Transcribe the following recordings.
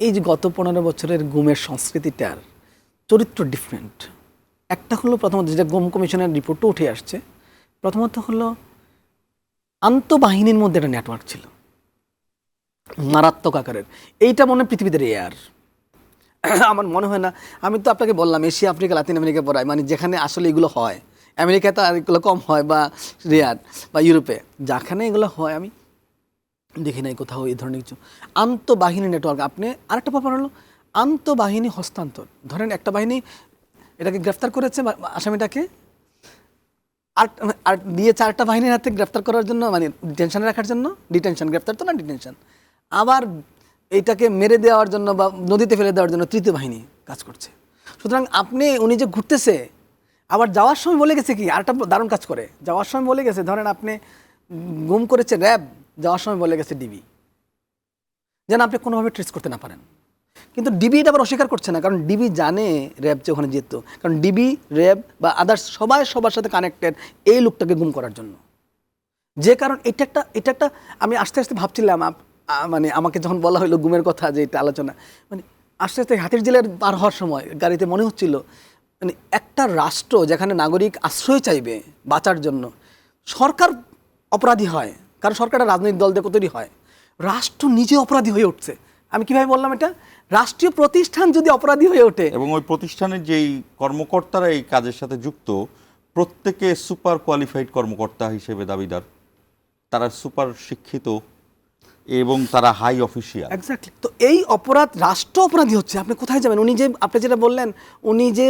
এই যে গত পনেরো বছরের গুমের সংস্কৃতিটার চরিত্র ডিফারেন্ট একটা হলো প্রথমত যেটা গুম কমিশনের রিপোর্টও উঠে আসছে, প্রথমত হলো আন্তঃবাহিনীর মধ্যে একটা নেটওয়ার্ক ছিল। মারাত্মক আকারের। এইটা মনে পৃথিবীতে রেয়ার আমার মনে হয় না। আমি তো আপনাকে বললাম, এশিয়া, আফ্রিকা, লাতিন আমেরিকা পড়ায়। মানে যেখানে আসলে এগুলো হয়। আমেরিকাতে আর এগুলো কম হয় বা রেয়ার বা ইউরোপে। যেখানে এগুলো হয়, আমি দেখি নাই কোথাও এই ধরনের কিছু। আন্তঃবাহিনী নেটওয়ার্ক আপনি আরেকটা ব্যাপার হলো, আন্তঃবাহিনী হস্তান্তর। ধরেন একটা বাহিনী এটাকে গ্রেফতার করেছে আসামিটাকে আর আর দিয়ে চারটা বাহিনীর হাতে গ্রেফতার করার জন্য মানে ডিটেনশনে রাখার জন্য। ডিটেনশন গ্রেফতার তো না ডিটেনশন আবার এইটাকে মেরে দেওয়ার জন্য বা নদীতে ফেলে দেওয়ার জন্য তৃতীয় বাহিনী কাজ করছে। সুতরাং আপনি, উনি যে ঘুরতেছে, আবার যাওয়ার সময় বলে গেছে কি? আরেকটা দারুণ কাজ করে। যাওয়ার সময় বলে গেছে, ধরেন আপনি গুম করেছে র্যাব যাওয়ার সময় বলে গেছে ডিবি যেন আপনি কোনোভাবে ট্রেস করতে না পারেন। কিন্তু ডিবি এটা আবার অস্বীকার করছে না, কারণ ডিবি জানে র্যাব যে ওখানে যেত। কারণ ডিবি র্যাব বা আদার্স সবাই সবার সাথে কানেক্টেড এই লোকটাকে গুম করার জন্য। যে কারণ এটা একটা এটা একটা, আমি আস্তে আস্তে ভাবছিলাম মানে আমাকে যখন বলা হলো গুমের কথা যে এটা আলোচনা মানে আস্তে আস্তে হাতির জেলের পার হওয়ার সময় গাড়িতে মনে হচ্ছিল মানে একটা রাষ্ট্র যেখানে নাগরিক আশ্রয় চাইবে বাঁচার জন্য, সরকার অপরাধী হয়। কারণ সরকারটা রাজনৈতিক দল দিয়ে তৈরি হয়। রাষ্ট্র নিজে অপরাধী হয়ে উঠছে। আমি কীভাবে বললাম এটা? রাষ্ট্রীয় প্রতিষ্ঠান যদি অপরাধী হয়ে ওঠে এবং ওই প্রতিষ্ঠানের যেই কর্মকর্তারা এই কাজের সাথে যুক্ত প্রত্যেকে সুপার কোয়ালিফাইড কর্মকর্তা হিসেবে দাবিদার। তারা সুপার শিক্ষিত এবং তারা হাই অফিসিয়াল। এক্স্যাক্টলি তো এই অপরাধ রাষ্ট্র অপরাধী হচ্ছে। আপনি কোথায় যাবেন? উনি যে আপনি যেটা বললেন উনি যে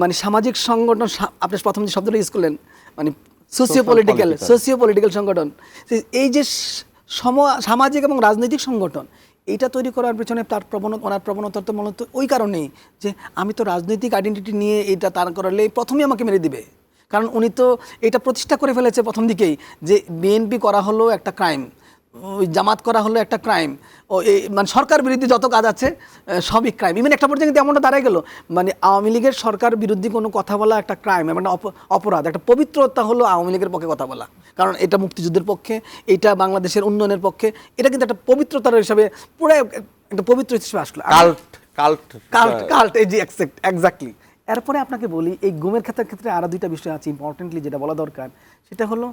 মানে সামাজিক সংগঠন আপনি প্রথম যে শব্দটা ইউজ করলেন মানে সোসিও পলিটিক্যাল. সোসিও পলিটিক্যাল সংগঠন। এই যে সম- সামাজিক এবং রাজনৈতিক সংগঠন এটা তৈরি করার পেছনে তার প্রবণতা ওনার প্রবণতা তো মূলত ওই কারণেই যে আমি তো রাজনৈতিক আইডেন্টিটি নিয়ে এটা তার করালে প্রথমেই আমাকে মেরে দিবে। কারণ উনি তো এটা প্রতিষ্ঠা করে ফেলেছে প্রথম দিকেই যে বিএনপি করা হলো একটা ক্রাইম ওই জামাত করা হলো একটা ক্রাইম ও এই মানে সরকার বিরোধী যত কাজ আছে সবই ক্রাইম ইভেন একটা পর্যায়ে কিন্তু এমনটা দাঁড়ায় গেল মানে আওয়ামী লীগের সরকার বিরোধী কোনো কথা বলা একটা ক্রাইম মানে অপ- অপরাধ একটা পবিত্রতা হলো আওয়ামী লীগের পক্ষে কথা বলা। কারণ এটা মুক্তিযুদ্ধের পক্ষে এটা বাংলাদেশের উন্নয়নের পক্ষে এটা কিন্তু একটা পবিত্রতার হিসাবে পুরো একটা পবিত্র হিসেবে আসলো। কাল্ট কাল্ট কাল্ট কাল্ট এই যে এক্স্যাক্টলি এরপরে আপনাকে বলি এই গুমের ক্ষেত্রে ক্ষেত্রে আরও দুইটা বিষয় আছে ইম্পর্টেন্টলি যেটা বলা দরকার সেটা হলো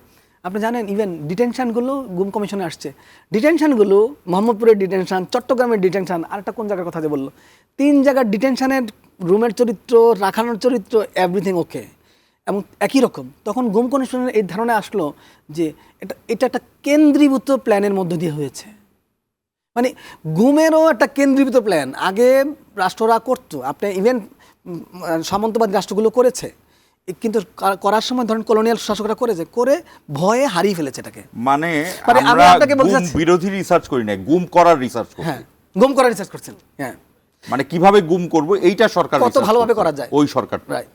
আপনি জানেন ইভেন ডিটেনশনগুলো গুম কমিশনে আসছে। ডিটেনশনগুলো মোহাম্মদপুরের ডিটেনশন চট্টগ্রামের ডিটেনশন আরেকটা কোন জায়গার কথা যে বলল? তিন জায়গার ডিটেনশনের রুমের চরিত্র, রাখানোর চরিত্র এভরিথিং ওকে এবং একই রকম। তখন গুম কমিশনের এই ধারণা আসলো যে এটা এটা একটা কেন্দ্রীভূত প্ল্যানের মধ্য দিয়ে হয়েছে। মানে গুমেরও একটা কেন্দ্রীভূত প্ল্যান। আগে রাষ্ট্ররা করতো। আপনি ইভেন সামন্তবাদী রাষ্ট্রগুলো করেছে। কিন্তু করার সময় ধরেন কলোনিয়াল শাসকরা করেছে করে ভয়ে হারিয়ে ফেলেছে এটাকে। মানে মানে আমি আমরা গুম বিরোধী রিসার্চ করি না গুম করার রিসার্চ করি হ্যাঁ গুম করার রিসার্চ করছেন হ্যাঁ। মানে কীভাবে গুম করব এইটা সরকার কত ভালোভাবে করা যায়। ওই সরকার। রাইট